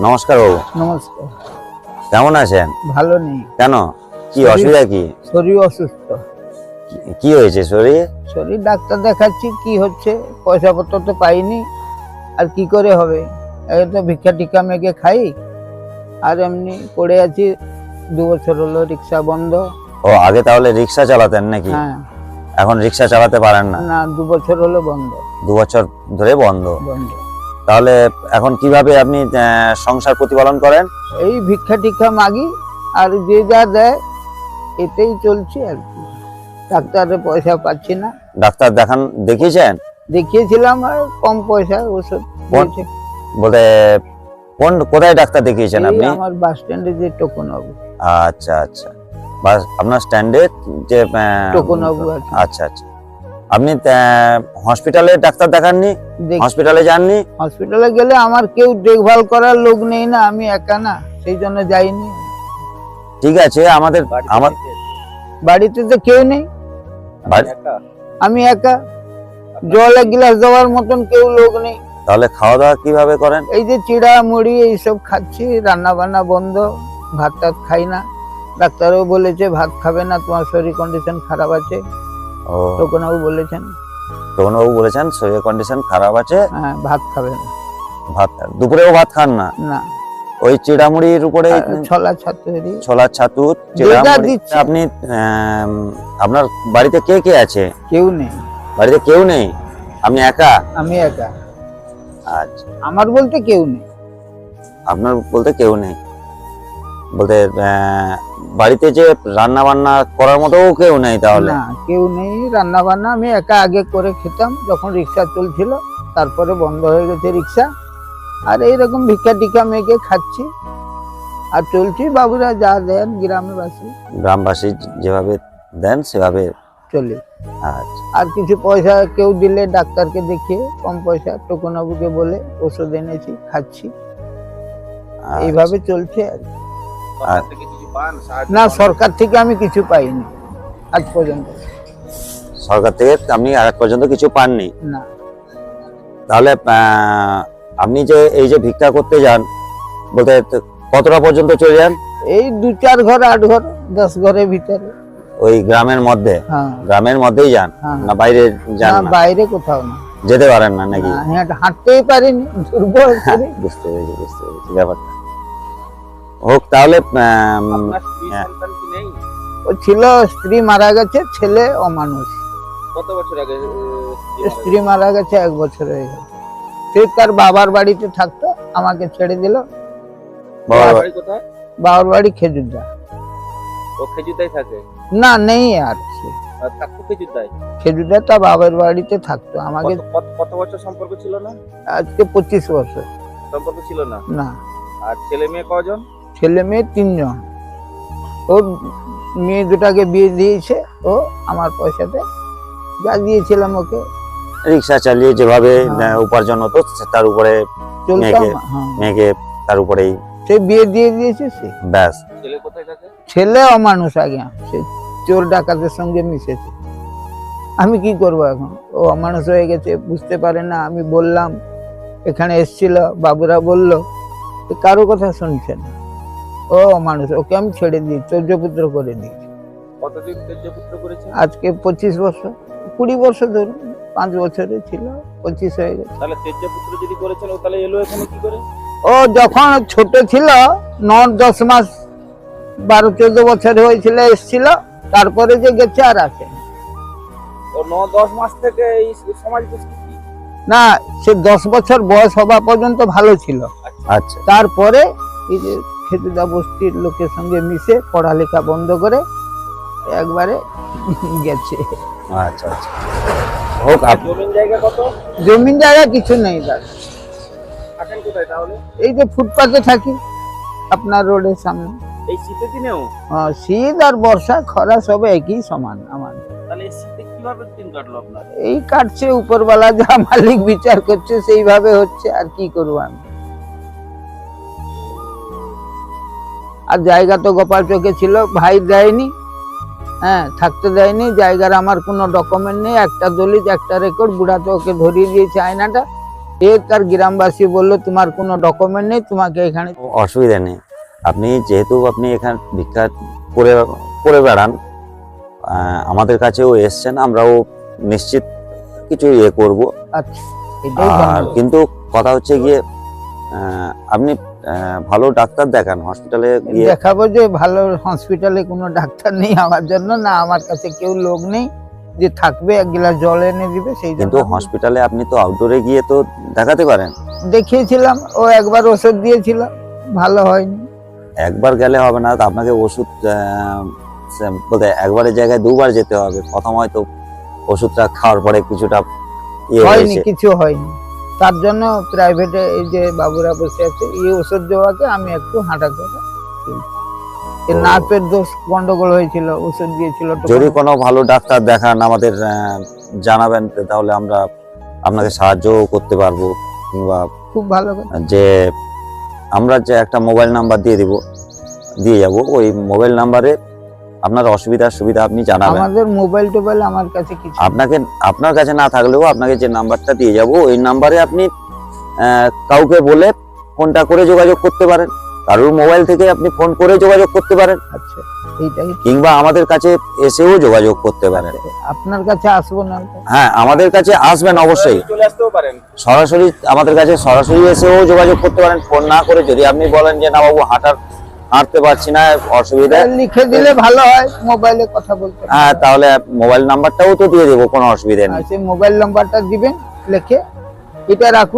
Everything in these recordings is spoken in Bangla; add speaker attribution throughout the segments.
Speaker 1: নমস্কার বাবু।
Speaker 2: নমস্কার।
Speaker 1: কেমন আছেন?
Speaker 2: ভালো নেই।
Speaker 1: কেন? কি অসুবিধা কি?
Speaker 2: শরীর অসুস্থ।
Speaker 1: কি- হয়েছে শরীর?
Speaker 2: শরীর ডাক্তার দেখাচ্ছি কি হচ্ছে পয়সা পত্র তো পাইনি আর কি করে হবে? এই তো ভিক্ষা টিক্ষা মেঘে খাই আর এমনি পড়ে আছি দু বছর হলো রিক্সা বন্ধ।
Speaker 1: ও আগে তাহলে রিক্সা চালাতেন নাকি?
Speaker 2: হ্যাঁ।
Speaker 1: এখন রিক্সা চালাতে পারেন না?
Speaker 2: না দু বছর হলো বন্ধ।
Speaker 1: দু বছর ধরে বন্ধ।
Speaker 2: বন্ধ।
Speaker 1: তাহলে এখন কীভাবে আপনি সংসার প্রতিপালন করেন?
Speaker 2: এই ভিক্ষা টিক্ষা মাগি আর যে যা দেয় এতেই চলছে আর কি। ডাক্তারের পয়সা পাচ্ছি না।
Speaker 1: ডাক্তার দেখান দেখিয়েছেন?
Speaker 2: দেখিয়েছিলাম আর কম পয়সা ওষুধ।
Speaker 1: বলতে কোন কোথায় ডাক্তার দেখিয়েছেন আপনি?
Speaker 2: আমার বাস স্ট্যান্ডে যে টোকন বাবু
Speaker 1: আচ্ছা আচ্ছা। বাস আপনার স্ট্যান্ডে যে আহ,
Speaker 2: টোকন বাবু আছে।
Speaker 1: আচ্ছা আচ্ছা। আপনি হসপিটালে ডাক্তার দেখাননি? হসপিটালে যাননি?
Speaker 2: হসপিটালে গেলে আমার কেউ দেখভাল করার লোক নেই না আমি একা না সেই জন্য যাইনি।
Speaker 1: ঠিক আছে আমাদের আমার
Speaker 2: বাড়িতে তো কেউ নেই। আমি একা। জল এক গ্লাস দেওয়ার মতন কেউ লোক নেই।
Speaker 1: তাহলে খাওয়া দাওয়া কীভাবে করেন?
Speaker 2: এই যে চিড়া মুড়ি এইসব খাচ্ছি রান্না বান্না বন্ধ ভাত টাত খাই না। ডাক্তারও বলেছে ভাত খাবে না তোমার শরীর কন্ডিশন খারাপ আছে। টোকনবাবু বলেছেন।
Speaker 1: তরুণবাবু বলেছেন শরীরের কন্ডিশন খারাপ আছে।
Speaker 2: হ্যাঁ ভাত খাবে না।
Speaker 1: ভাত দুপুরেও ভাত খান না?
Speaker 2: না।
Speaker 1: ওই চিড়ামুড়ির উপরে
Speaker 2: ছলা ছাত্রী।
Speaker 1: ছোলার ছাতু চিড়ামুড়ি। আপনি আপনার বাড়িতে কে কে আছে?
Speaker 2: কেউ নেই।
Speaker 1: বাড়িতে কেউ নেই? আপনি একা?
Speaker 2: আমি একা।
Speaker 1: আচ্ছা।
Speaker 2: আমার বলতে কেউ নেই।
Speaker 1: আপনার বলতে কেউ নেই। বলতে বাড়িতে যে রান্না বান্না করার মতো কেউ নেই তাহলে?
Speaker 2: না কেউ নেই। রান্না বান্না আমি একা আগে করে খেতাম যখন রিক্সা চলছিল তারপরে বন্ধ হয়ে গেছে রিক্সা। আর এইরকম ভিক্ষা টিক্ষা মেঘে খাচ্ছি। আর চলছি বাবুরা যা দেন গ্রামবাসী।
Speaker 1: গ্রামবাসী যেভাবে দেন সেভাবে
Speaker 2: চলে।
Speaker 1: আচ্ছা।
Speaker 2: আর কিছু পয়সা কেউ দিলে ডাক্তারকে দেখিয়ে কম পয়সা টোকনবাবুকে বলে ওষুধ এনেছি খাচ্ছি।
Speaker 1: আচ্ছা।
Speaker 2: এইভাবে চলছে আর কি।
Speaker 1: আর
Speaker 2: না সরকার থেকে আমি কিছু পাইনি আজ পর্যন্ত।
Speaker 1: সরকার থেকে আপনি আজ পর্যন্ত কিছু পাননি?
Speaker 2: না।
Speaker 1: তাহলে আপনি যে এই যে ভিক্ষা করতে যান বলতে কতটা পর্যন্ত চলে যান?
Speaker 2: এই দু চার ঘর আট ঘর দশ ঘরের ভিতরে।
Speaker 1: ওই গ্রামের মধ্যে?
Speaker 2: হ্যাঁ।
Speaker 1: গ্রামের মধ্যেই যান
Speaker 2: হ্যাঁ।
Speaker 1: না বাইরে যান
Speaker 2: না বাইরে কোথাও না।
Speaker 1: যেতে পারেন না নাকি?
Speaker 2: হাঁটতেই পারিনি দুর্বল
Speaker 1: হ্যাঁ, বুঝতে পেরেছি বুঝতে পেরেছি। ব্যাপারটা হোক তাহলে হ্যাঁ।
Speaker 2: ও ছিল স্ত্রী মারা গেছে ছেলে অমানুষ
Speaker 3: কত বছর আগে স্ত্রী মারা
Speaker 2: গেছে এক বছর হয়ে গেছে। সে তার বাবার বাড়িতে থাকতো আমাকে ছেড়ে দিল। বাবার বাড়ি? খেজুরদা।
Speaker 3: ও খেজুরদাই থাকে?
Speaker 2: না নেই আর
Speaker 3: থাকতো খেজুরদাই?
Speaker 2: খেজুরদা তার বাবার বাড়িতে থাকতো আমাকে
Speaker 3: কত- কত- কত বছর সম্পর্ক ছিল না?
Speaker 2: আজকে পঁচিশ বছর।
Speaker 3: সম্পর্ক ছিল না?
Speaker 2: না।
Speaker 3: আর ছেলে মেয়ে কজন?
Speaker 2: ছেলে মেয়ে তিনজন। ও মেয়ে দুটাকে বিয়ে দিয়েছে ও আমার পয়সাতে যা দিয়েছিলাম ওকে।
Speaker 1: রিক্সা চালিয়ে যেভাবে
Speaker 2: হ্যাঁ।
Speaker 1: উপার্জন হতো তার উপরে মেয়েকে-
Speaker 2: হ্যাঁ।
Speaker 1: তার উপরেই
Speaker 2: সে বিয়ে দিয়ে দিয়েছে সে।
Speaker 1: ব্যাস।
Speaker 3: ছেলে
Speaker 2: অমানুষ আগে সে চোর ডাকাতের সঙ্গে মিশেছে। আমি কি করব এখন? ও অমানুষ হয়ে গেছে বুঝতে পারে না। আমি বললাম এখানে এসছিল বাবুরা বলল কারও কথা শুনছে না। ও অমানুষ ওকে আমি ছেড়ে দিই চৌর্যপুত্র করে দিই।
Speaker 3: কতদিন তেজপুত্র করেছে
Speaker 2: আজকে পঁচিশ বছর কুড়ি বছর ধরুন পাঁচ বছরে ছিল পঁচিশ হয়ে গেছে।
Speaker 3: তাহলে তেজপুত্র যদি করেছেন ও তাহলে এলো এখানে কি করে?
Speaker 2: ও যখন ছোট ছিল ন দশ মাস বারো চোদ্দ বছর হয়েছিল এসছিল তারপরে যে গেছে আর
Speaker 3: ও ন। দশ মাস থেকে এই সমাজ
Speaker 2: না সে দশ বছর বয়স হওয়া পর্যন্ত ভালো ছিল।
Speaker 1: আচ্ছা।
Speaker 2: তারপরে এই যে খেতুদা বস্তির লোকের সঙ্গে মিশে পড়ালেখা বন্ধ করে একবারে গেছে।
Speaker 1: আচ্ছা আচ্ছা। হোক
Speaker 3: জমিন জায়গা কত?
Speaker 2: জমিন জায়গা কিছু নেই তার
Speaker 3: থাকেন কোথায় তাহলে?
Speaker 2: এই যে ফুটপাতে থাকি আপনার রোডের সামনে।
Speaker 3: এই শীতের দিনেও?
Speaker 2: আহ, শীত আর বর্ষা খরা সব একই সমান আমার।
Speaker 3: তাহলে এই শীতে কীভাবে দিন কাটলো আপনার?
Speaker 2: এই কাটছে উপরওয়ালা যা মালিক বিচার করছে সেইভাবে হচ্ছে আর কি করব আমি? আর জায়গা তো গোপাল চোখে ছিল ভাই দেয়নি। হ্যাঁ থাকতে দেয়নি জায়গার আমার কোনো ডকুমেন্ট নেই একটা দলিত একটা রেকর্ড বুড়া তো ওকে ধরিয়ে দিয়েছে আয়নাটা। এ তার গ্রামবাসী বলল তোমার কোনো ডকুমেন্ট নেই তোমাকে এখানে
Speaker 1: অসুবিধা নেই। আপনি যেহেতু আপনি এখানে ভিক্ষা করে করে বেড়ান আমাদের কাছেও এসছেন আমরাও নিশ্চিত কিছু ইয়ে করব।
Speaker 2: আচ্ছা
Speaker 1: আর কিন্তু কথা হচ্ছে গিয়ে আপনি ভালো ডাক্তার দেখান হসপিটালে
Speaker 2: দেখাবো যে ভালো হসপিটালে কোনো ডাক্তার নেই আমার জন্য না আমার কাছে কেউ লোক নেই যে থাকবে এক গ্লাস জল এনে দিবে সেই
Speaker 1: কিন্তু হসপিটালে আপনি তো আউটডোরে গিয়ে তো দেখাতে পারেন।
Speaker 2: দেখিয়েছিলাম ও একবার ওষুধ দিয়েছিল ভালো হয়নি।
Speaker 1: একবার গেলে হবে না আপনাকে ওষুধ বলতে একবারের জায়গায় দুবার যেতে হবে প্রথম হয়তো ওষুধটা খাওয়ার পরে কিছুটা ইয়ে
Speaker 2: হয়নি কিছু হয়নি। তার জন্য প্রাইভেটে এই যে বাবুরা বসে আছে এই ওষুধ দেওয়াকে আমি একটু হাঁটা করে। নার্ভের দোষ গন্ডগোল হয়েছিল ওষুধ দিয়েছিল
Speaker 1: যদি কোনো ভালো ডাক্তার দেখান আমাদের জানাবেন তাহলে আমরা আপনাকে সাহায্য করতে পারব কিংবা
Speaker 2: খুব ভালো
Speaker 1: যে আমরা যে একটা মোবাইল নাম্বার দিয়ে দিব দিয়ে যাব ওই মোবাইল নাম্বারে আপনার অসুবিধা সুবিধা আপনি জানাবেন।
Speaker 2: আমাদের মোবাইল টোবাইল আমার কাছে কিছু
Speaker 1: আপনাকে আপনার কাছে না থাকলেও আপনাকে যে নাম্বারটা দিয়ে যাব ওই নাম্বারে আপনি আহ, কাউকে বলে ফোনটা করে যোগাযোগ করতে পারেন। কারোর মোবাইল থেকে আপনি ফোন করে যোগাযোগ করতে পারেন।
Speaker 2: আচ্ছা এইটাই।
Speaker 1: কিংবা আমাদের কাছে এসেও যোগাযোগ করতে পারেন।
Speaker 2: আপনার কাছে আসব না?
Speaker 1: হ্যাঁ আমাদের কাছে আসবেন অবশ্যই।
Speaker 3: চলে আসতেও পারেন।
Speaker 1: সরাসরি আমাদের কাছে সরাসরি এসেও যোগাযোগ করতে পারেন। ফোন না করে যদি আপনি বলেন যে না বাবু হাঁটার হাঁটতে পারছি না অসুবিধা।
Speaker 2: লিখে দিলে ভালো হয় মোবাইলে কথা বলতে।
Speaker 1: হ্যাঁ তাহলে মোবাইল নাম্বারটাও তো দিয়ে দেবো কোনো অসুবিধা নেই।
Speaker 2: সেই মোবাইল নাম্বারটা দিবেন লিখে এটা রাখব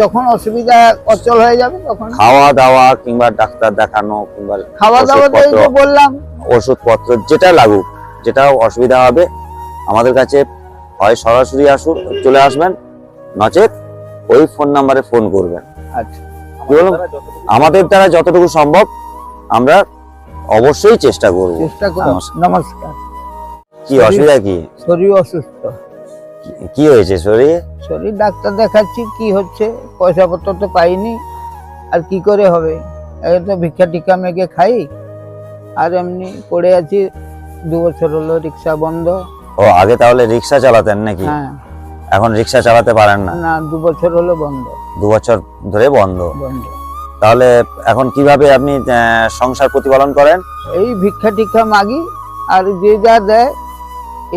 Speaker 2: যখন অসুবিধা অচল হয়ে যাবে তখন
Speaker 1: খাওয়া দাওয়া কিংবা ডাক্তার দেখানো কিংবা
Speaker 2: খাওয়া দাওয়া তো
Speaker 1: ওষুধপত্র।
Speaker 2: বললাম।
Speaker 1: ওষুধপত্র যেটা লাগুক যেটা অসুবিধা হবে আমাদের কাছে হয় সরাসরি আসুন চলে আসবেন নচেত ওই ফোন নাম্বারে ফোন করবেন।
Speaker 2: আচ্ছা?
Speaker 1: আমাদের দ্বারা যতটুকু সম্ভব আমরা অবশ্যই চেষ্টা করব।
Speaker 2: চেষ্টা করুন
Speaker 1: নমস্কার। কি অসুবিধা কি?
Speaker 2: শরীর অসুস্থ।
Speaker 1: কি- কি হয়েছে শরীরে?
Speaker 2: শরীর ডাক্তার দেখাচ্ছি কি হচ্ছে পয়সা পত্র তো পাইনি আর কি করে হবে? এই তো ভিক্ষা টিক্ষা মেঘে খাই আর এমনি পড়ে আছি দু বছর হলো রিক্সা বন্ধ।
Speaker 1: ও আগে তাহলে রিক্সা চালাতেন নাকি?
Speaker 2: হ্যাঁ।
Speaker 1: এখন রিক্সা চালাতে পারেন না?
Speaker 2: না দু বছর হলো বন্ধ।
Speaker 1: দু বছর ধরে বন্ধ।
Speaker 2: বন্ধ।
Speaker 1: তাহলে এখন কীভাবে আপনি সংসার প্রতিপালন করেন?
Speaker 2: এই ভিক্ষা টিক্ষা মাগি আর যে যা দেয়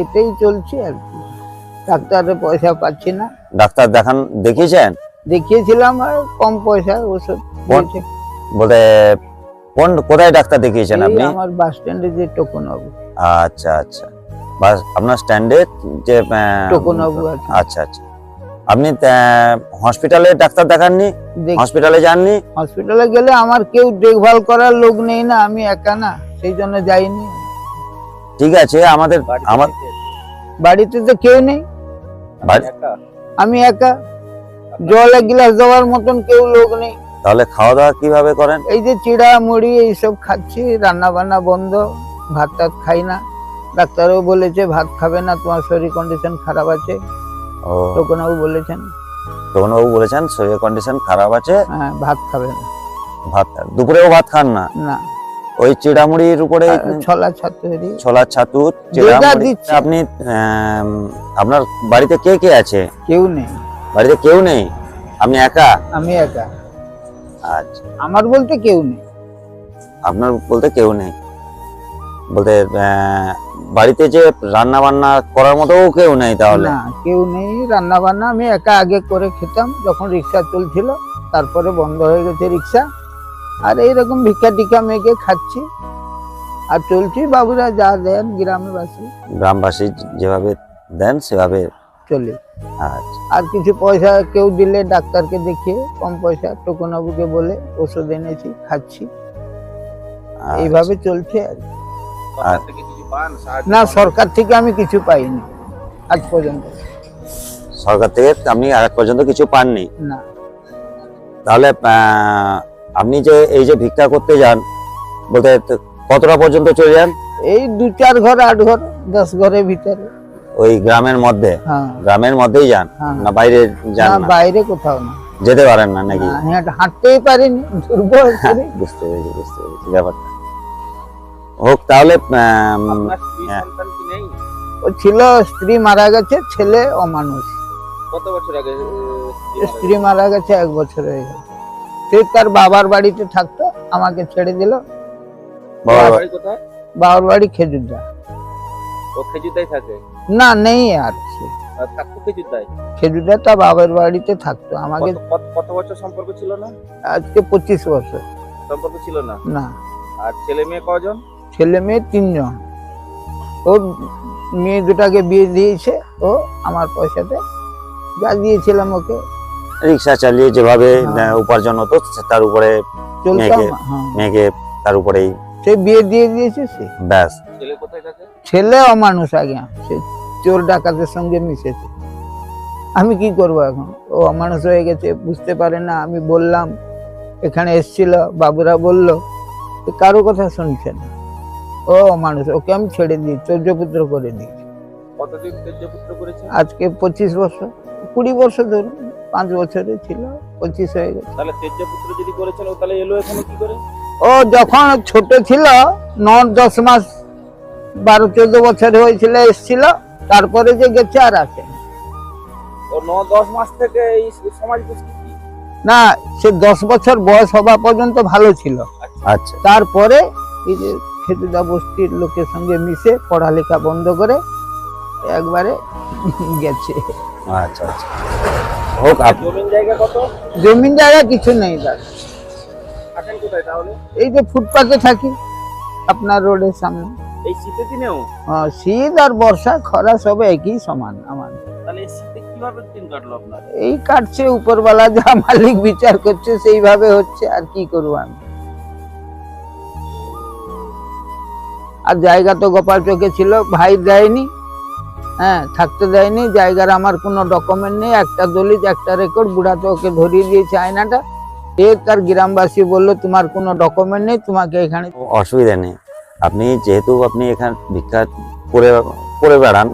Speaker 2: এতেই চলছে আর কি। ডাক্তারের পয়সা পাচ্ছি না।
Speaker 1: ডাক্তার দেখান দেখিয়েছেন?
Speaker 2: দেখিয়েছিলাম আর কম পয়সায় ওষুধ দিয়েছে।
Speaker 1: কোন কোথায় ডাক্তার দেখিয়েছেন আপনি?
Speaker 2: আমার বাস স্ট্যান্ডে যে টোকন বাবু
Speaker 1: আচ্ছা আচ্ছা। বাস আপনার স্ট্যান্ডে যে আহ,
Speaker 2: টোকন বাবু আছে।
Speaker 1: আচ্ছা আচ্ছা। আপনি হসপিটালে ডাক্তার দেখাননি? হসপিটালে যাননি?
Speaker 2: হসপিটালে গেলে আমার কেউ দেখভাল করার লোক নেই না আমি একা না সেই জন্য যাইনি।
Speaker 1: ঠিক আছে আমাদের আমার
Speaker 2: বাড়িতে তো কেউ নেই। আমি একা। জল এক গ্লাস দেওয়ার মতন কেউ লোক নেই।
Speaker 1: তাহলে খাওয়া দাওয়া কীভাবে করেন?
Speaker 2: এই যে চিড়া মুড়ি এইসব খাচ্ছি রান্না বান্না বন্ধ ভাত টাত খাই না। ডাক্তারও বলেছে ভাত খাবে না তোমার শরীর কন্ডিশন খারাপ আছে। টোকনবাবু বলেছেন।
Speaker 1: বাবু বলেছেন শরীরের কন্ডিশন খারাপ আছে।
Speaker 2: হ্যাঁ ভাত খাবে না।
Speaker 1: ভাত দুপুরেও ভাত খান না?
Speaker 2: না।
Speaker 1: ওই চিড়ামুড়ির উপরে
Speaker 2: আর ছলা ছাত্রী।
Speaker 1: ছোলার ছাতু চিড়ামুড়ি। আপনি আপনার বাড়িতে কে কে আছে?
Speaker 2: কেউ নেই।
Speaker 1: বাড়িতে কেউ নেই? আপনি একা?
Speaker 2: আমি একা।
Speaker 1: আচ্ছা।
Speaker 2: আমার বলতে কেউ নেই।
Speaker 1: আপনার বলতে কেউ নেই। বলতে বাড়িতে যে রান্না বান্না করার মতো কেউ নেই তাহলে?
Speaker 2: না কেউ নেই। রান্না বান্না আমি একা আগে করে খেতাম যখন রিক্সা চলছিল তারপরে বন্ধ হয়ে গেছে রিক্সা। আর এইরকম ভিক্ষা টিক্ষা মেয়েকে খাচ্ছি। আর চলছি বাবুরা যা দেন গ্রামবাসী।
Speaker 1: গ্রামবাসী যেভাবে দেন সেভাবে
Speaker 2: চলে।
Speaker 1: আচ্ছা।
Speaker 2: আর কিছু পয়সা কেউ দিলে ডাক্তারকে দেখিয়ে কম পয়সা টোকনবাবুকে বলে ওষুধ এনেছি খাচ্ছি।
Speaker 1: আচ্ছা।
Speaker 2: এইভাবে চলছে আর না
Speaker 3: পান?
Speaker 2: সরকার থেকে আমি কিছু পাইনি আজ পর্যন্ত।
Speaker 1: সরকার থেকে আপনি আজ পর্যন্ত কিছু পাননি?
Speaker 2: না।
Speaker 1: তাহলে আপনি যে এই যে ভিক্ষা করতে যান বলতে কতটা পর্যন্ত চলে যান?
Speaker 2: এই দু চার ঘর আট ঘর দশ ঘরের ভিতরে।
Speaker 1: ওই গ্রামের মধ্যে?
Speaker 2: হ্যাঁ।
Speaker 1: গ্রামের মধ্যেই যান?
Speaker 2: হ্যাঁ।
Speaker 1: না বাইরে যান
Speaker 2: না বাইরে কোথাও না।
Speaker 1: যেতে পারেন না নাকি?
Speaker 2: না, হাঁটতেই পারিনি দুর্বল
Speaker 1: বুঝতে পেরেছি বুঝতে পেরেছি। ব্যাপারটা হোক তাহলে হ্যাঁ।
Speaker 2: ছিল স্ত্রী মারা গেছে ছেলে অমানুষ
Speaker 3: কত বছর আগে স্ত্রী মারা
Speaker 2: গেছে? এক বছর হয়ে গেছে। সে তার বাবার বাড়িতে থাকতো আমাকে ছেড়ে দিল।
Speaker 3: বাবার বাড়ি
Speaker 2: খেজুরদা।
Speaker 3: ও খেজুরদাই থাকে?
Speaker 2: না নেই আর
Speaker 3: থাকতো খেজুরদাই?
Speaker 2: খেজুরদা তার বাবার বাড়িতে থাকতো। আমাকে
Speaker 3: কত বছর সম্পর্ক ছিল না?
Speaker 2: আজকে পঁচিশ বছর।
Speaker 3: সম্পর্ক ছিল না?
Speaker 2: না।
Speaker 3: আর ছেলে মেয়ে কজন?
Speaker 2: ছেলে মেয়ে তিনজন। ও মেয়ে দুটাকে বিয়ে দিয়েছে ও আমার পয়সাতে যা দিয়েছিলাম ওকে।
Speaker 1: রিক্সা চালিয়ে যেভাবে
Speaker 2: হ্যাঁ।
Speaker 1: উপার্জন হতো তার উপরে মেয়েকে-
Speaker 2: হ্যাঁ।
Speaker 1: মেয়েকে তার উপরেই
Speaker 2: সে বিয়ে দিয়ে দিয়েছে সে।
Speaker 1: ব্যাস।
Speaker 3: ছেলে কোথায় থাকে?
Speaker 2: ছেলে অমানুষ আগে সে চোর ডাকাতের সঙ্গে মিশেছে। আমি কি করব এখন? ও অমানুষ হয়ে গেছে বুঝতে পারে না। আমি বললাম এখানে এসছিল বাবুরা বলল কারও কথা শুনছে না। ও মানুষ ওকে আমি ছেড়ে দিই চৌর্যপুত্র করে দিই
Speaker 3: কতদিন তেজপুত্র করেছে?
Speaker 2: আজকে পঁচিশ বছর কুড়ি বছর ধরুন পাঁচ বছরে ছিল পঁচিশ হয়ে গেছে।
Speaker 3: তাহলে তেজপুত্র যদি করেছেন ও তাহলে এলো এখানে কি করে?
Speaker 2: ও যখন ছোট ছিল ন দশ মাস বারো চোদ্দ বছর হয়েছিল এসছিল তারপরে যে গেছে আর আছে
Speaker 3: ন। দশ মাস থেকে এই সমাজ
Speaker 2: না সে দশ বছর বয়স হওয়া পর্যন্ত ভালো ছিল।
Speaker 1: আচ্ছা।
Speaker 2: তারপরে এই যে খেতুদা বস্তির লোকের সঙ্গে মিশে পড়ালেখা বন্ধ করে একবারে গেছে।
Speaker 1: আচ্ছা আচ্ছা। হোক
Speaker 3: জমিন জায়গা কত?
Speaker 2: জমিন জায়গা কিছু নেই তার
Speaker 3: থাকেন কোথায় তাহলে?
Speaker 2: এই যে ফুটপাতে থাকি আপনার রোডের সামনে।
Speaker 3: এই শীতের দিনেও?
Speaker 2: আহ, শীত আর বর্ষা খরা সব একই সমান আমার।
Speaker 3: তাহলে এই শীতে কীভাবে দিন কাটলো আপনার?
Speaker 2: এই কাটছে উপরওয়ালা যা মালিক বিচার করছে সেইভাবে হচ্ছে আর কি করব আমি? আর জায়গা তো গোপাল চোখে ছিল ভাই দেয়নি। হ্যাঁ থাকতে দেয়নি জায়গার আমার কোনো ডকুমেন্ট নেই একটা দলিত একটা রেকর্ড বুড়া তো ওকে ধরিয়ে দিয়েছে আয়নাটা। এ তার গ্রামবাসী বলল তোমার কোনো ডকুমেন্ট নেই তোমাকে এখানে
Speaker 1: অসুবিধা নেই। আপনি যেহেতু আপনি এখানে ভিক্ষা করে করে বেড়ান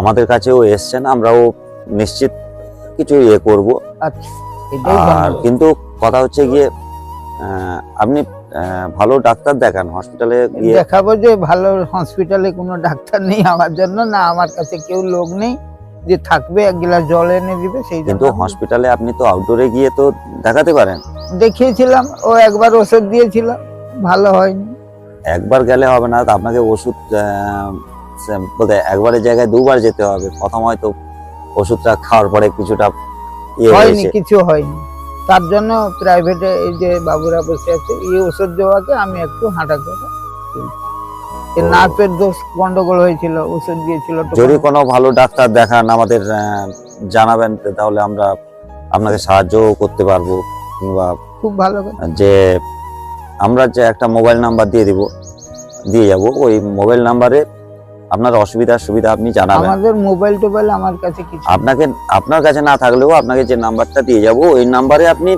Speaker 1: আমাদের কাছেও এসছেন আমরাও নিশ্চিত কিছু ইয়ে করব।
Speaker 2: আচ্ছা
Speaker 1: আর কিন্তু কথা হচ্ছে গিয়ে আপনি ভালো ডাক্তার দেখান হসপিটালে গিয়ে
Speaker 2: দেখাবো যে ভালো হসপিটালে কোনো ডাক্তার নেই আমার জন্য না আমার কাছে কেউ লোক নেই যে থাকবে এক গ্লাস জল এনে দিবে সেই
Speaker 1: কিন্তু হসপিটালে আপনি তো আউটডোরে গিয়ে তো দেখাতে পারেন।
Speaker 2: দেখিয়েছিলাম ও একবার ওষুধ দিয়েছিল ভালো হয়নি।
Speaker 1: একবার গেলে হবে না তো আপনাকে ওষুধ বলতে একবারের জায়গায় দুবার যেতে হবে প্রথম হয়তো ওষুধটা খাওয়ার পরে কিছুটা ইয়ে
Speaker 2: হয়নি কিছু হয়নি। তার জন্য প্রাইভেটে এই যে বাবুরা বসে আছে এই ওষুধ দেওয়াকে আমি একটু হাঁটা করে। নাচের দোষ গন্ডগোল হয়েছিল ওষুধ দিয়েছিল
Speaker 1: যদি কোনো ভালো ডাক্তার দেখান আমাদের জানাবেন তাহলে আমরা আপনাকে সাহায্য করতে পারব কিংবা
Speaker 2: খুব ভালো
Speaker 1: যে আমরা যে একটা মোবাইল নাম্বার দিয়ে দিব দিয়ে যাব ওই মোবাইল নাম্বারে আপনার অসুবিধা সুবিধা আপনি জানাবেন।
Speaker 2: আমাদের মোবাইল টোবাইল আমার কাছে কিছু
Speaker 1: আপনাকে আপনার কাছে না থাকলেও আপনাকে যে নাম্বারটা দিয়ে যাব ওই নাম্বারে আপনি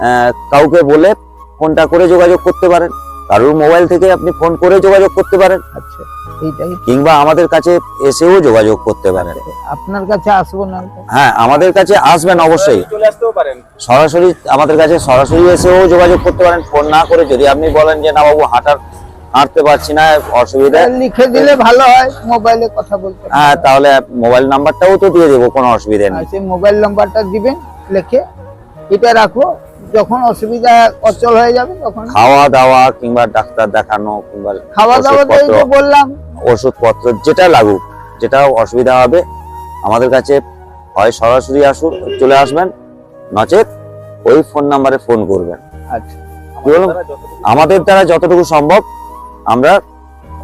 Speaker 1: আহ, কাউকে বলে ফোনটা করে যোগাযোগ করতে পারেন। কারোর মোবাইল থেকে আপনি ফোন করে যোগাযোগ করতে পারেন।
Speaker 2: আচ্ছা এইটাই।
Speaker 1: কিংবা আমাদের কাছে এসেও যোগাযোগ করতে পারেন।
Speaker 2: আপনার কাছে আসব না
Speaker 1: হ্যাঁ আমাদের কাছে আসবেন অবশ্যই।
Speaker 3: চলে আসতেও পারেন।
Speaker 1: সরাসরি আমাদের কাছে সরাসরি এসেও যোগাযোগ করতে পারেন। ফোন না করে যদি আপনি বলেন যে না বাবু হাঁটার হাঁটতে পারছি না অসুবিধা।
Speaker 2: লিখে দিলে ভালো হয় মোবাইলে কথা বলতে।
Speaker 1: হ্যাঁ তাহলে মোবাইল নাম্বারটাও তো দিয়ে দেবো কোনো অসুবিধা নেই।
Speaker 2: সেই মোবাইল নাম্বারটা দিবেন লিখে এটা রাখব যখন অসুবিধা অচল হয়ে যাবে তখন
Speaker 1: খাওয়া দাওয়া কিংবা ডাক্তার দেখানো কিংবা
Speaker 2: খাওয়া দাওয়া তো বললাম।
Speaker 1: ওষুধপত্র যেটা লাগুক যেটা অসুবিধা হবে আমাদের কাছে হয় সরাসরি আসুন চলে আসবেন নচেত ওই ফোন নাম্বারে ফোন করবেন।
Speaker 2: আচ্ছা।
Speaker 3: আমাদের দ্বারা যতটুকু
Speaker 1: সম্ভব আমরা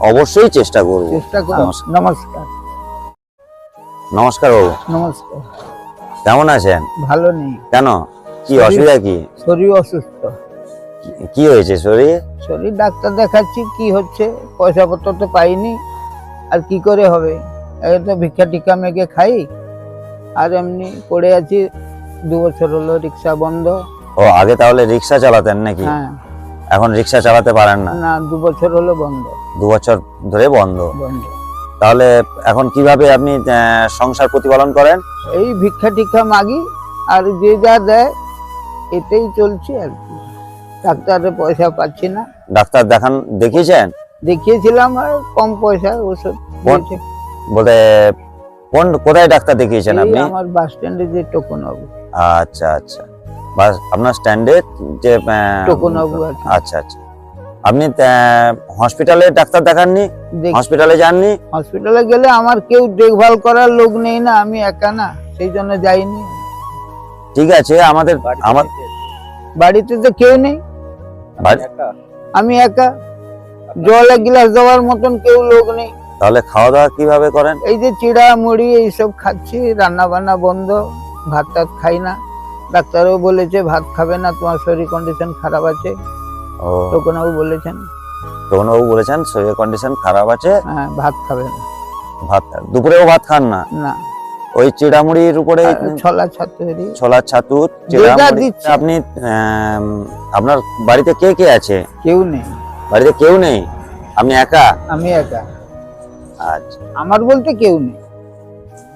Speaker 1: অবশ্যই চেষ্টা করব।
Speaker 2: চেষ্টা
Speaker 1: নমস্কার।
Speaker 2: নমস্কার।
Speaker 1: বাবু।
Speaker 2: নমস্কার।
Speaker 1: কেমন আছেন?
Speaker 2: ভালো নেই।
Speaker 1: কেন? কি অসুবিধা কি?
Speaker 2: শরীর অসুস্থ।
Speaker 1: কি- হয়েছে শরীরে?
Speaker 2: শরীর ডাক্তার দেখাচ্ছি কি হচ্ছে। পয়সা পত্র তো পাইনি। আর কি করে হবে? এই তো ভিক্ষা টিকা মেঘে খাই। আর এমনি পড়ে আছি। দু বছর হলো রিক্সা বন্ধ।
Speaker 1: ও আগে তাহলে রিক্সা চালাতেন নাকি?
Speaker 2: হ্যাঁ।
Speaker 1: এখন রিক্সা চালাতে পারেন না?
Speaker 2: না দু বছর হলো বন্ধ।
Speaker 1: দু বছর ধরে বন্ধ?
Speaker 2: বন্ধ।
Speaker 1: তাহলে এখন কীভাবে আপনি সংসার প্রতিপালন করেন?
Speaker 2: এই ভিক্ষা টিক্ষা মাগি আর যে যা দেয় এতেই চলছে আর কি। ডাক্তারের পয়সা পাচ্ছি না।
Speaker 1: ডাক্তার দেখান দেখিয়েছেন?
Speaker 2: দেখিয়েছিলাম আর কম পয়সা ওষুধ।
Speaker 1: বলতে কোন কোথায় ডাক্তার দেখিয়েছেন আপনি?
Speaker 2: আমার বাস স্ট্যান্ডে যে টোকন বাবু
Speaker 1: আচ্ছা আচ্ছা। আপনার স্ট্যান্ডে যে আচ্ছা আচ্ছা। আপনি হসপিটালে ডাক্তার দেখাননি? হসপিটালে যাননি?
Speaker 2: হসপিটালে গেলে আমার কেউ দেখভাল করার লোক নেই না আমি একা না সেই জন্য যাইনি।
Speaker 1: ঠিক আছে আমাদের
Speaker 3: বাড়িতে
Speaker 1: আমার
Speaker 2: বাড়িতে তো কেউ নেই। আমি একা। জল এক গ্লাস দেওয়ার মতন কেউ লোক নেই।
Speaker 1: তাহলে খাওয়া দাওয়া কীভাবে করেন?
Speaker 2: এই যে চিড়া মুড়ি এইসব খাচ্ছি রান্না বান্না বন্ধ ভাত টাত খাই না। ডাক্তারও বলেছে ভাত খাবে না তোমার শরীর কন্ডিশন খারাপ আছে।
Speaker 1: ও।
Speaker 2: টোকনবাবু বলেছেন।
Speaker 1: তরুণবাবু বলেছেন শরীরের কন্ডিশন খারাপ আছে।
Speaker 2: হ্যাঁ ভাত খাবে না।
Speaker 1: ভাত দুপুরেও ভাত খান না?
Speaker 2: না।
Speaker 1: ওই চিড়ামুড়ির উপরে
Speaker 2: ছলা ছাত্রী।
Speaker 1: ছোলার ছাতু চিড়ামুড়ি আপনি আপনার বাড়িতে কে কে আছে?
Speaker 2: কেউ নেই।
Speaker 1: বাড়িতে কেউ নেই? আমি একা?
Speaker 2: আমি একা।
Speaker 1: আচ্ছা।
Speaker 2: আমার বলতে কেউ নেই।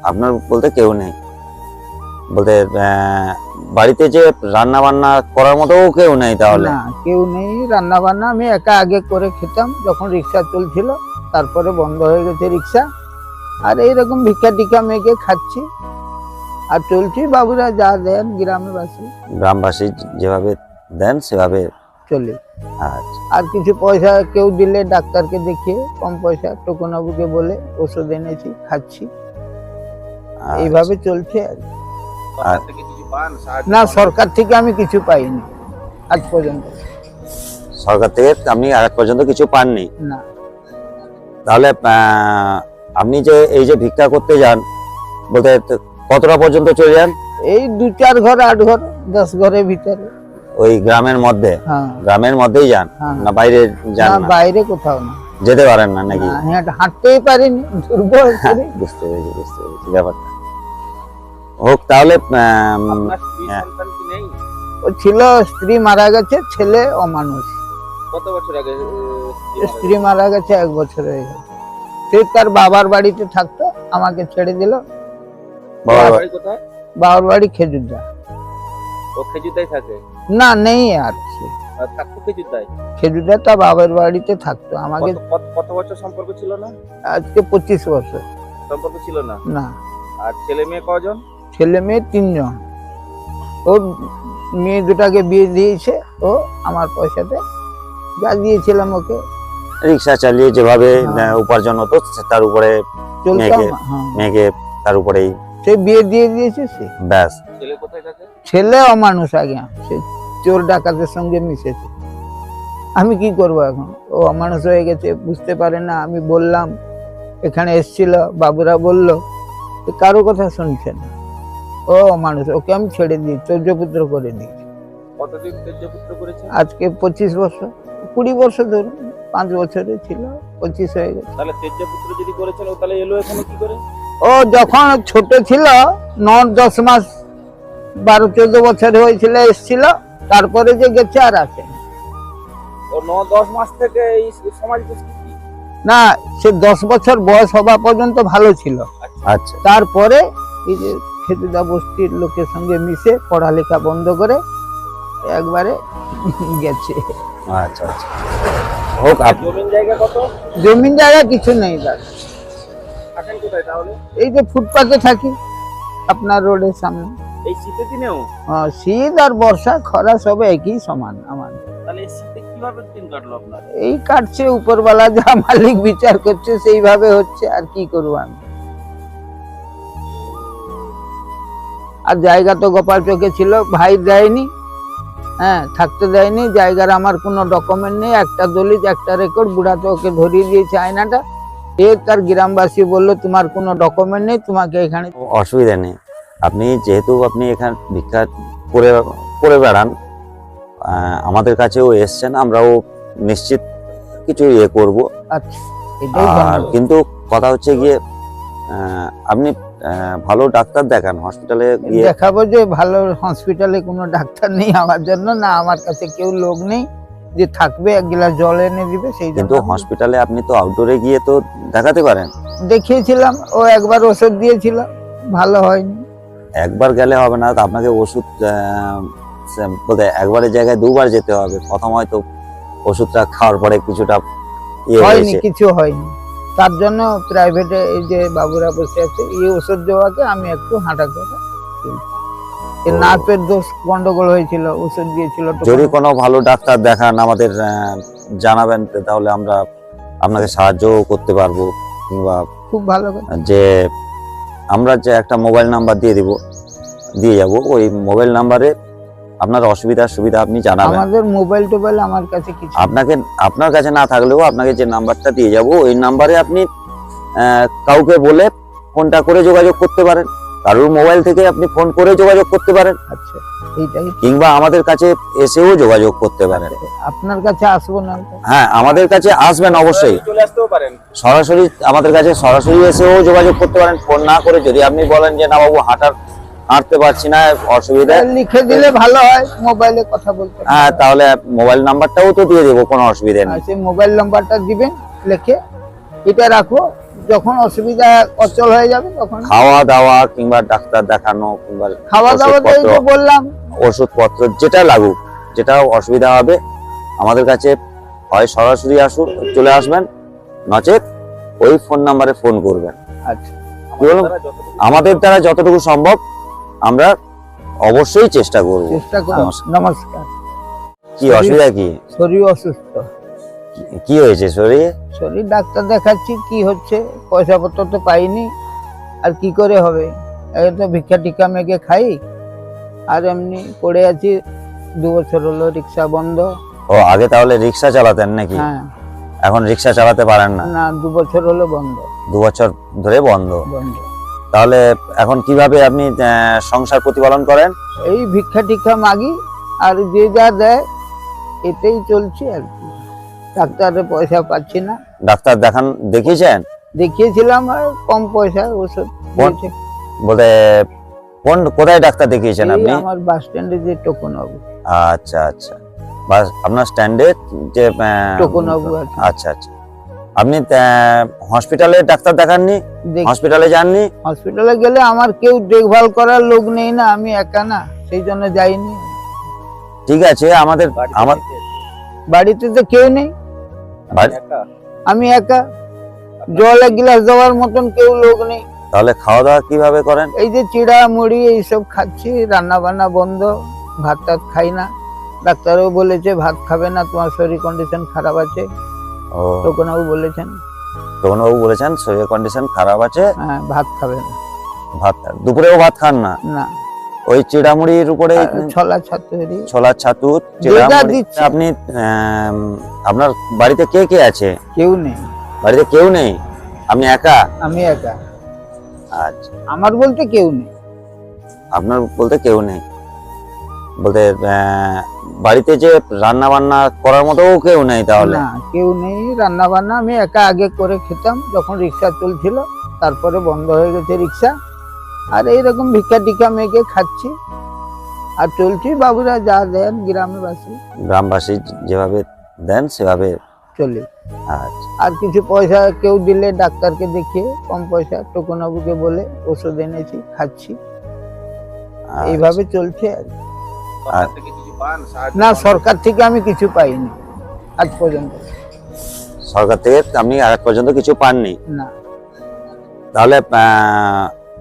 Speaker 1: আপনার বলতে কেউ নেই। বলতে বাড়িতে যে রান্না বান্না করার মতো কেউ নেই তাহলে?
Speaker 2: না কেউ নেই রান্না বান্না আমি একা আগে করে খেতাম যখন রিক্সা চলছিল তারপরে বন্ধ হয়ে গেছে রিক্সা। আর এইরকম ভিক্ষা টিকা মেখে খাচ্ছি। আর চলছি বাবুরা যা দেন গ্রামে বাসি
Speaker 1: গ্রামবাসী যেভাবে দেন সেভাবে
Speaker 2: চলে।
Speaker 1: আচ্ছা।
Speaker 2: আর কিছু পয়সা কেউ দিলে ডাক্তারকে দেখিয়ে কম পয়সা টোকনবাবুকে বলে ওষুধ এনেছি খাচ্ছি।
Speaker 1: আচ্ছা।
Speaker 2: এইভাবে চলছে আর না সরকার থেকে আমি কিছু পাইনি আজ পর্যন্ত।
Speaker 1: সরকার থেকে আপনি আজ পর্যন্ত কিছু পাননি।
Speaker 2: না।
Speaker 1: তাহলে আপনি যে এই যে ভিক্ষা করতে যান বলতে কতটা পর্যন্ত চলে যান?
Speaker 2: এই দু চার ঘর আট ঘর দশ ঘরের ভিতরে।
Speaker 1: ওই গ্রামের মধ্যে?
Speaker 2: হ্যাঁ।
Speaker 1: গ্রামের মধ্যেই যান
Speaker 2: হ্যাঁ।
Speaker 1: না বাইরে যান
Speaker 2: না বাইরে কোথাও না।
Speaker 1: যেতে পারেন না নাকি?
Speaker 2: হেঁটে- হাঁটতেই পারিনি দুর্বল
Speaker 1: হ্যাঁ, বুঝতে পেরেছি বুঝতে পেরেছি। ব্যাপারটা? হোক তাহলে
Speaker 3: স্ত্রী
Speaker 1: হ্যাঁ।
Speaker 2: ছিল স্ত্রী মারা গেছে ছেলে অমানুষ।
Speaker 3: কত বছর আগে স্ত্রী মারা
Speaker 2: গেছে? এক বছর হয়ে গেছে। সে তার বাবার বাড়িতে থাকতো আমাকে ছেড়ে দিল? বাবার বাড়ি খেজুরদা।
Speaker 3: ও খেজুরদাই থাকে?
Speaker 2: না নেই আর
Speaker 3: থাকতো খেজুরদাই
Speaker 2: খেজুরদা তার বাবার বাড়িতে থাকতো আমাকে
Speaker 3: কত- কত- কত বছর সম্পর্ক ছিল না?
Speaker 2: আজকে পঁচিশ বছর।
Speaker 3: সম্পর্ক ছিল না?
Speaker 2: না।
Speaker 3: আর ছেলে মেয়ে কজন?
Speaker 2: ছেলে মেয়ে তিনজন। ও মেয়ে দুটাকে বিয়ে দিয়েছে ও আমার পয়সাতে যা দিয়েছিলাম ওকে।
Speaker 1: রিক্সা চালিয়ে যেভাবে
Speaker 2: হ্যাঁ।
Speaker 1: উপার্জন হতো তার উপরে মেয়েকে-
Speaker 2: হ্যাঁ।
Speaker 1: মেয়েকে তার উপরেই।
Speaker 2: সে বিয়ে দিয়ে দিয়েছে সে।
Speaker 1: ব্যাস।
Speaker 3: ছেলে কোথায় থাকে?
Speaker 2: ছেলে অমানুষ আগে সে চোর ডাকাতের সঙ্গে মিশেছে। আমি কি করব এখন? ও অমানুষ হয়ে গেছে বুঝতে পারে না। আমি বললাম এখানে এসছিল বাবুরা বলল কারও কথা শুনছে না। ও মানুষ ওকে আমি ছেড়ে দিই চৌর্যপুত্র করে দিই
Speaker 3: কতদিন তেজপুত্র করেছে
Speaker 2: আজকে পঁচিশ বছর কুড়ি বছর ধরুন পাঁচ বছরে ছিল পঁচিশ হয়ে গেছে।
Speaker 3: তাহলে তেজপুত্র যদি করেছেন ও তাহলে এলো এখানে কি করে?
Speaker 2: ও যখন ছোট ছিল ন দশ মাস বারো চোদ্দ বছর হয়েছিল এসছিল তারপরে যে গেছে আর আসে
Speaker 3: ও ন দশ মাস থেকে এই সমাজ
Speaker 2: না সে দশ বছর বয়স হওয়া পর্যন্ত ভালো ছিল।
Speaker 1: আচ্ছা।
Speaker 2: তারপরে এই যে খেতুদা বস্তির লোকের সঙ্গে মিশে পড়ালেখা বন্ধ করে একবারে গেছে।
Speaker 1: আচ্ছা আচ্ছা। হোক
Speaker 3: জমিন জায়গা কত?
Speaker 2: জমিন জায়গা কিছু নেই তার
Speaker 3: থাকেন কোথায় তাহলে?
Speaker 2: এই যে ফুটপাতে থাকি আপনার রোডের সামনে।
Speaker 3: এই শীতের দিনেও?
Speaker 2: আহ, শীত আর বর্ষা খরা সব একই সমান আমার।
Speaker 3: তাহলে এই শীতে কীভাবে দিন কাটলো আপনার?
Speaker 2: এই কাটছে উপরওয়ালা যা মালিক বিচার করছে সেইভাবে হচ্ছে আর কি করব আমি? আর জায়গা তো গোপাল চোখে ছিল ভাই দেয়নি হ্যাঁ থাকতে দেয়নি জায়গার আমার কোনো ডকুমেন্ট নেই একটা দলিত একটা রেকর্ড বুড়া চোখে ধরিয়ে দিয়েছে আয়নাটা। এ তার গ্রামবাসী বলল তোমার কোনো ডকুমেন্ট নেই তোমাকে এখানে
Speaker 1: অসুবিধা নেই। আপনি যেহেতু আপনি এখানে ভিক্ষা করে করে বেড়ান আমাদের কাছেও এসছেন আমরাও নিশ্চিত কিছু ইয়ে করব।
Speaker 2: আচ্ছা
Speaker 1: আর কিন্তু কথা হচ্ছে গিয়ে আপনি ভালো ডাক্তার দেখান হসপিটালে গিয়ে।
Speaker 2: দেখাবো যে ভালো হসপিটালে কোনো ডাক্তার নেই আমার জন্য না আমার কাছে কেউ লোক নেই যে থাকবে এক গ্লাস জল এনে দিবে সেই
Speaker 1: কিন্তু হসপিটালে আপনি তো আউটডোরে গিয়ে তো দেখাতে পারেন।
Speaker 2: দেখিয়েছিলাম ও একবার ওষুধ দিয়েছিল ভালো হয়নি।
Speaker 1: একবার গেলে হবে না তো আপনাকে ওষুধ বলতে একবারের জায়গায় দুবার যেতে হবে প্রথম হয়তো ওষুধটা খাওয়ার পরে কিছুটা ইয়ে
Speaker 2: হয়নি কিছু হয়নি। তার জন্য প্রাইভেটে এই যে বাবুরা বসে আছে এই ওষুধ দেওয়াকে আমি একটু হাঁটা করে। নার্ভের দোষ গন্ডগোল হয়েছিল ওষুধ দিয়েছিল
Speaker 1: যদি কোনো ভালো ডাক্তার দেখান আমাদের জানাবেন তাহলে আমরা আপনাকে সাহায্যও করতে পারব কিংবা
Speaker 2: খুব ভালো
Speaker 1: যে আমরা যে একটা মোবাইল নাম্বার দিয়ে দিব দিয়ে যাব ওই মোবাইল নাম্বারে আপনার অসুবিধা সুবিধা আপনি জানাবেন।
Speaker 2: আমাদের মোবাইল টোবাইল আমার কাছে কিছু
Speaker 1: আপনাকে আপনার কাছে না থাকলেও আপনাকে যে নাম্বারটা দিয়ে যাব ওই নাম্বারে আপনি কাউকে বলে ফোনটা করে যোগাযোগ করতে পারেন। কারোর মোবাইল থেকে আপনি ফোন করে যোগাযোগ করতে পারেন।
Speaker 2: আচ্ছা এইটাই
Speaker 1: কিংবা আমাদের কাছে এসেও যোগাযোগ করতে পারেন।
Speaker 2: আপনার কাছে আসব না
Speaker 1: হ্যাঁ আমাদের কাছে আসবেন অবশ্যই।
Speaker 3: চলে আসতেও পারেন।
Speaker 1: সরাসরি আমাদের কাছে সরাসরি এসেও যোগাযোগ করতে পারেন। ফোন না করে যদি আপনি বলেন যে না বাবু হাঁটার হাঁটতে পারছি না অসুবিধা।
Speaker 2: লিখে দিলে ভালো হয় মোবাইলে কথা বলতে।
Speaker 1: হ্যাঁ তাহলে মোবাইল নাম্বারটাও তো দিয়ে দেবো কোনো অসুবিধা নেই।
Speaker 2: সেই মোবাইল নাম্বারটা দিবেন লিখে এটা রাখো যখন অসুবিধা অচল হয়ে যাবে তখন
Speaker 1: খাওয়া দাওয়া কিংবা ডাক্তার দেখানো কিংবা
Speaker 2: খাওয়া দাওয়া তো বললাম।
Speaker 1: ওষুধপত্র যেটা লাগুক যেটা অসুবিধা হবে আমাদের কাছে হয় সরাসরি আসুন চলে আসবেন নচেত ওই ফোন নাম্বারে ফোন করবেন।
Speaker 2: আচ্ছা?
Speaker 1: আমাদের দ্বারা যতটুকু সম্ভব আমরা অবশ্যই চেষ্টা করব।
Speaker 2: চেষ্টা করুন
Speaker 1: নমস্কার। কি অসুবিধা কি?
Speaker 2: শরীর অসুস্থ।
Speaker 1: কি- হয়েছে শরীরে?
Speaker 2: শরীর ডাক্তার দেখাচ্ছি কি হচ্ছে। পয়সা পত্র তো পাইনি। আর কি করে হবে? এই তো ভিক্ষা টিক্ষা মেঘে খাই। আর এমনি পড়ে আছি। দু বছর হলো রিক্সা বন্ধ।
Speaker 1: ও আগে তাহলে রিক্সা চালাতেন নাকি?
Speaker 2: হ্যাঁ।
Speaker 1: এখন রিক্সা চালাতে পারেন না?
Speaker 2: না দু বছর হলো বন্ধ।
Speaker 1: দু বছর ধরে বন্ধ।
Speaker 2: বন্ধ।
Speaker 1: তাহলে এখন কীভাবে আপনি সংসার প্রতিপালন করেন?
Speaker 2: এই ভিক্ষা টিক্ষা মাগি আর যে যা দেয় এতেই চলছে আর কি। ডাক্তারের পয়সা পাচ্ছি না।
Speaker 1: ডাক্তার দেখান দেখিয়েছেন?
Speaker 2: দেখিয়েছিলাম আর কম পয়সা ওষুধ।
Speaker 1: বলতে কোন কোথায় ডাক্তার দেখিয়েছেন আপনি?
Speaker 2: আমার বাস স্ট্যান্ডে যে টোকন বাবু
Speaker 1: আচ্ছা আচ্ছা। বাস আপনার স্ট্যান্ডে যে আহ,
Speaker 2: টোকন বাবু আছে।
Speaker 1: আচ্ছা আচ্ছা। আপনি হসপিটালে ডাক্তার দেখাননি? হসপিটালে যাননি?
Speaker 2: হসপিটালে গেলে আমার কেউ দেখভাল করার লোক নেই না আমি একা না সেই জন্য যাইনি।
Speaker 1: ঠিক আছে আমাদের
Speaker 3: বাড়িতে
Speaker 1: আমার
Speaker 2: বাড়িতে তো কেউ নেই। আমি একা। জল এক গ্লাস দেওয়ার মতন কেউ লোক নেই।
Speaker 1: তাহলে খাওয়া দাওয়া কীভাবে করেন?
Speaker 2: এই যে চিড়া মুড়ি এইসব খাচ্ছি রান্না বান্না বন্ধ ভাত টাত খাই না। ডাক্তারও বলেছে ভাত খাবে না তোমার শরীর কন্ডিশন খারাপ আছে।
Speaker 1: ও।
Speaker 2: টোকনবাবু বলেছেন।
Speaker 1: বলেছেন শরীরের কন্ডিশন খারাপ আছে।
Speaker 2: হ্যাঁ ভাত খাবে না।
Speaker 1: ভাত দুপুরেও ভাত খান না?
Speaker 2: না।
Speaker 1: ওই চিড়ামুড়ির উপরে
Speaker 2: ছলা ছাত্রী।
Speaker 1: ছোলা ছাতু। আপনি আম, আপনার বাড়িতে কে কে আছে?
Speaker 2: কেউ নেই।
Speaker 1: বাড়িতে কেউ নেই? আপনি একা?
Speaker 2: আমি একা।
Speaker 1: আচ্ছা।
Speaker 2: আমার বলতে কেউ নেই।
Speaker 1: আপনার বলতে কেউ নেই। বলতে বাড়িতে যে রান্না বান্না করার মতো কেউ নেই তাহলে?
Speaker 2: না কেউ নেই। রান্না বান্না আমি একা আগে করে খেতাম যখন রিক্সা চলছিল তারপরে বন্ধ হয়ে গেছে রিক্সা। আর এইরকম ভিক্ষা টিক্ষা মেঘে খাচ্ছি। আর চলছি বাবুরা যা দেন গ্রামবাসী।
Speaker 1: গ্রামবাসী যেভাবে দেন সেভাবে
Speaker 2: চলে।
Speaker 1: আচ্ছা।
Speaker 2: আর কিছু পয়সা কেউ দিলে ডাক্তারকে দেখিয়ে কম পয়সা টোকনবাবুকে বলে ওষুধ এনেছি খাচ্ছি।
Speaker 1: আচ্ছা।
Speaker 2: এইভাবে চলছে আর না? সরকার থেকে আমি কিছু পাইনি আজ পর্যন্ত।
Speaker 1: সরকার থেকে আপনি আজ পর্যন্ত কিছু পাননি?
Speaker 2: না।
Speaker 1: তাহলে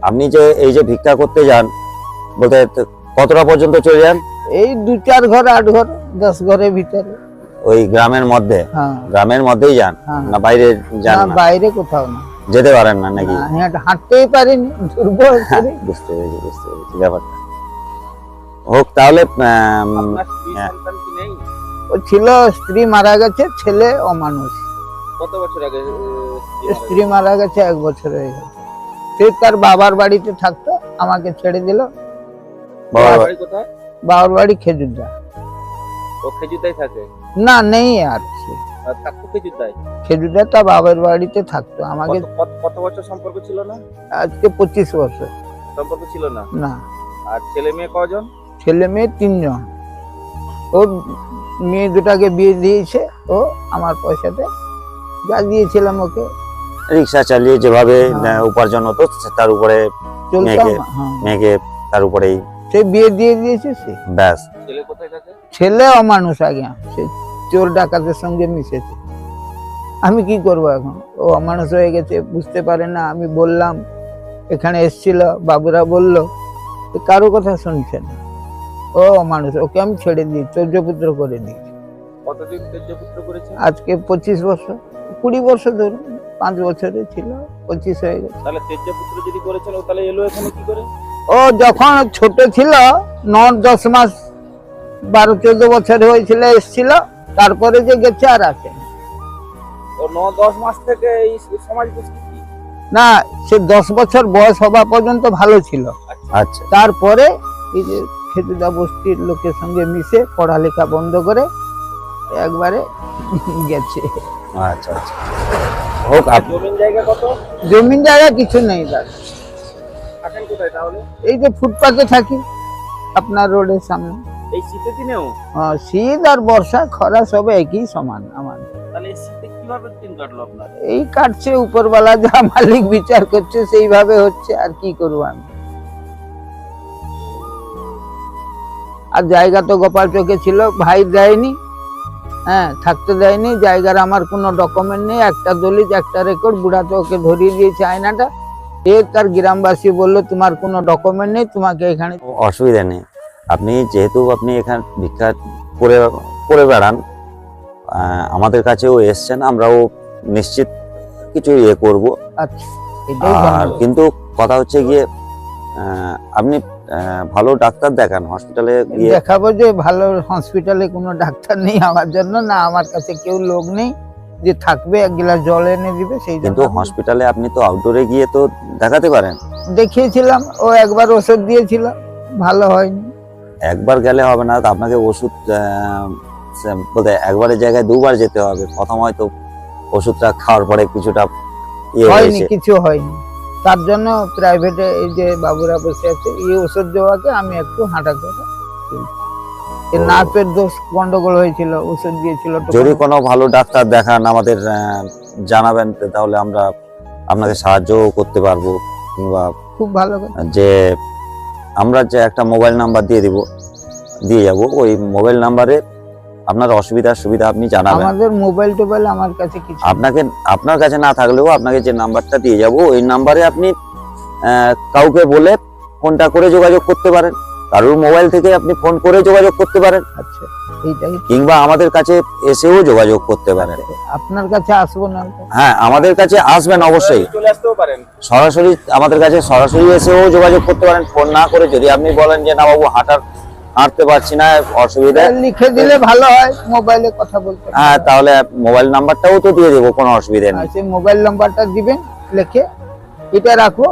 Speaker 1: আপনি যে এই যে ভিক্ষা করতে যান বলতে কতটা পর্যন্ত চলে যান?
Speaker 2: এই দু চার ঘর আট ঘর দশ ঘরের ভিতরে।
Speaker 1: ওই গ্রামের মধ্যে?
Speaker 2: হ্যাঁ।
Speaker 1: গ্রামের মধ্যেই যান
Speaker 2: হ্যাঁ।
Speaker 1: না বাইরে যান
Speaker 2: না বাইরে কোথাও না।
Speaker 1: যেতে পারেন না নাকি?
Speaker 2: হাঁটতেই পারিনি দুর্বল
Speaker 1: হ্যাঁ, বুঝতে পেরেছি বুঝতে পেরেছি। ব্যাপারটা হোক তাহলে হ্যাঁ।
Speaker 2: ও ছিল স্ত্রী মারা গেছে ছেলে অমানুষ
Speaker 3: কত বছর আগে স্ত্রী মারা
Speaker 2: গেছে? এক বছর হয়ে গেছে। সে তার বাবার বাড়িতে থাকতো আমাকে ছেড়ে দিল। বাবার বাড়ি? খেজুরদা।
Speaker 3: ও খেজুরদাই থাকে?
Speaker 2: না নেই আর সে।
Speaker 3: থাকতো খেজুরদাই
Speaker 2: খেজুরদা তার বাবার বাড়িতে থাকতো। আমাকে
Speaker 3: কত- কত- কত বছর সম্পর্ক ছিল না?
Speaker 2: আজকে পঁচিশ বছর।
Speaker 3: সম্পর্ক ছিল না?
Speaker 2: না।
Speaker 3: আর ছেলে মেয়ে কজন?
Speaker 2: ছেলে মেয়ে তিনজন। ও মেয়ে দুটাকে বিয়ে দিয়েছে ও আমার পয়সাতে যা দিয়েছিলাম ওকে।
Speaker 1: রিক্সা চালিয়ে যেভাবে
Speaker 2: হ্যাঁ।
Speaker 1: উপার্জন হতো তার উপরে মেয়েকে-
Speaker 2: হ্যাঁ।
Speaker 1: মেয়েকে তার উপরেই
Speaker 2: সে বিয়ে দিয়ে দিয়েছে সে।
Speaker 1: ব্যাস।
Speaker 3: ছেলে
Speaker 2: অমানুষ আগে সে চোর ডাকাতের সঙ্গে মিশেছে। আমি কি করব এখন? ও অমানুষ হয়ে গেছে বুঝতে পারে না। আমি বললাম এখানে এসছিল বাবুরা বলল কারও কথা শুনছে না। ও মানুষ ওকে আমি ছেড়ে দিই চৌর্যপুত্র করে দিই।
Speaker 3: কতদিন তেজপুত্র করেছেন?
Speaker 2: আজকে পঁচিশ বছর কুড়ি বছর ধরুন পাঁচ বছরে ছিল পঁচিশ হয়ে গেছে।
Speaker 3: তাহলে তেজপুত্র যদি করেছেন ও তাহলে এলো এখানে কি করে?
Speaker 2: ও যখন ছোট ছিল ন দশ মাস বারো চোদ্দ বছর হয়েছিল এসছিল তারপরে যে গেছে আর আসে
Speaker 3: ও ন দশ মাস থেকে এই সমাজ
Speaker 2: না সে দশ বছর বয়স হওয়া পর্যন্ত ভালো ছিল।
Speaker 1: আচ্ছা।
Speaker 2: তারপরে এই যে খেতুদা বস্তির লোকের সঙ্গে মিশে পড়ালেখা বন্ধ করে একবারে গেছে।
Speaker 1: আচ্ছা আচ্ছা। হোক
Speaker 3: জমিন জায়গা কত?
Speaker 2: জমিন জায়গা কিছু নেই তার
Speaker 3: থাকেন কোথায় তাহলে?
Speaker 2: এই যে ফুটপাতে থাকি আপনার রোডের সামনে।
Speaker 3: এই শীতের দিনেও?
Speaker 2: আহ, শীত আর বর্ষা খরা সব একই সমান আমার।
Speaker 3: তাহলে শীতে কীভাবে দিন কাটলো আপনার?
Speaker 2: এই কাটছে উপরওয়ালা যা মালিক বিচার করছে সেইভাবে হচ্ছে আর কি করব আমি? আর জায়গা তো গোপাল চোখে ছিল ভাই দেয়নি। হ্যাঁ থাকতে দেয়নি জায়গার আমার কোনো ডকুমেন্ট নেই একটা দলিত একটা রেকর্ড বুড়া তো ওকে ধরিয়ে দিয়েছে আয়নাটা। এ তার গ্রামবাসী বলল তোমার কোনো ডকুমেন্ট নেই তোমাকে এখানে
Speaker 1: অসুবিধা নেই। আপনি যেহেতু আপনি এখানে ভিক্ষা করে করে বেড়ান আমাদের কাছেও এসছেন আমরাও নিশ্চিত কিছু ইয়ে করব।
Speaker 2: আচ্ছা
Speaker 1: আর কিন্তু কথা হচ্ছে গিয়ে আপনি ভালো ডাক্তার দেখান হসপিটালে
Speaker 2: দেখাবো যে ভালো হসপিটালে কোনো ডাক্তার নেই আমার জন্য না আমার কাছে কেউ লোক নেই যে থাকবে এক গ্লাস জল এনে দিবে সেই জন্য।
Speaker 1: কিন্তু হসপিটালে আপনি তো আউটডোরে গিয়ে তো দেখাতে পারেন।
Speaker 2: দেখিয়েছিলাম ও একবার ওষুধ দিয়েছিল ভালো হয়নি।
Speaker 1: একবার গেলে হবে না আপনাকে ওষুধ বলতে একবারের জায়গায় দুবার যেতে হবে প্রথম হয়তো ওষুধটা খাওয়ার পরে কিছুটা ইয়ে
Speaker 2: হয়নি কিছু হয়নি। তার জন্য প্রাইভেটে এই যে বাবুরা বসে আছে এই ওষুধ দেওয়াকে আমি একটু হাঁটা করে। নার্ভের দোষ গন্ডগোল হয়েছিল ওষুধ দিয়েছিল
Speaker 1: যদি কোনো ভালো ডাক্তার দেখান আমাদের জানাবেন তাহলে আমরা আপনাকে সাহায্যও করতে পারব কিংবা
Speaker 2: খুব ভালো
Speaker 1: যে আমরা যে একটা মোবাইল নাম্বার দিয়ে দিব দিয়ে যাব ওই মোবাইল নাম্বারে আপনার অসুবিধা সুবিধা আপনি জানাবেন।
Speaker 2: আমাদের মোবাইল টোবাইল আমার কাছে কিছু
Speaker 1: আপনাকে আপনার কাছে না থাকলেও আপনাকে যে নাম্বারটা দিয়ে যাব ওই নাম্বারে আপনি কাউকে বলে ফোনটা করে যোগাযোগ করতে পারেন। কারোর মোবাইল থেকে আপনি ফোন করে যোগাযোগ করতে পারেন।
Speaker 2: আচ্ছা এইটাই।
Speaker 1: কিংবা আমাদের কাছে এসেও যোগাযোগ করতে পারেন।
Speaker 2: আপনার কাছে আসব না
Speaker 1: হ্যাঁ আমাদের কাছে আসবেন অবশ্যই।
Speaker 3: চলে আসতেও পারেন।
Speaker 1: সরাসরি আমাদের কাছে সরাসরি এসেও যোগাযোগ করতে পারেন। ফোন না করে যদি আপনি বলেন যে না বাবু হাঁটার হাঁটতে পারছি না অসুবিধা।
Speaker 2: লিখে দিলে ভালো হয় মোবাইলে কথা বলতে।
Speaker 1: হ্যাঁ তাহলে মোবাইল নাম্বারটাও তো দিয়ে দেবো কোনো অসুবিধা নেই।
Speaker 2: সেই মোবাইল নাম্বারটা দিবেন লিখে এটা রাখো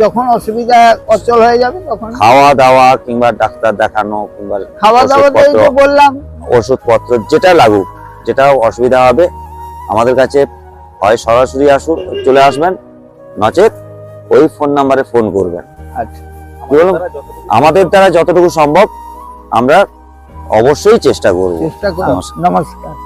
Speaker 2: যখন অসুবিধা অচল হয়ে যাবে তখন
Speaker 1: খাওয়া দাওয়া কিংবা ডাক্তার দেখানো কিংবা
Speaker 2: খাওয়া দাওয়া তো বললাম।
Speaker 1: ওষুধপত্র যেটা লাগুক যেটা অসুবিধা হবে আমাদের কাছে হয় সরাসরি আসুন চলে আসবেন নচেত ওই ফোন নাম্বারে ফোন করবেন।
Speaker 2: আচ্ছা?
Speaker 1: আমাদের দ্বারা যতটুকু সম্ভব আমরা অবশ্যই চেষ্টা করব।
Speaker 2: চেষ্টা
Speaker 1: নমস্কার।
Speaker 2: নমস্কার।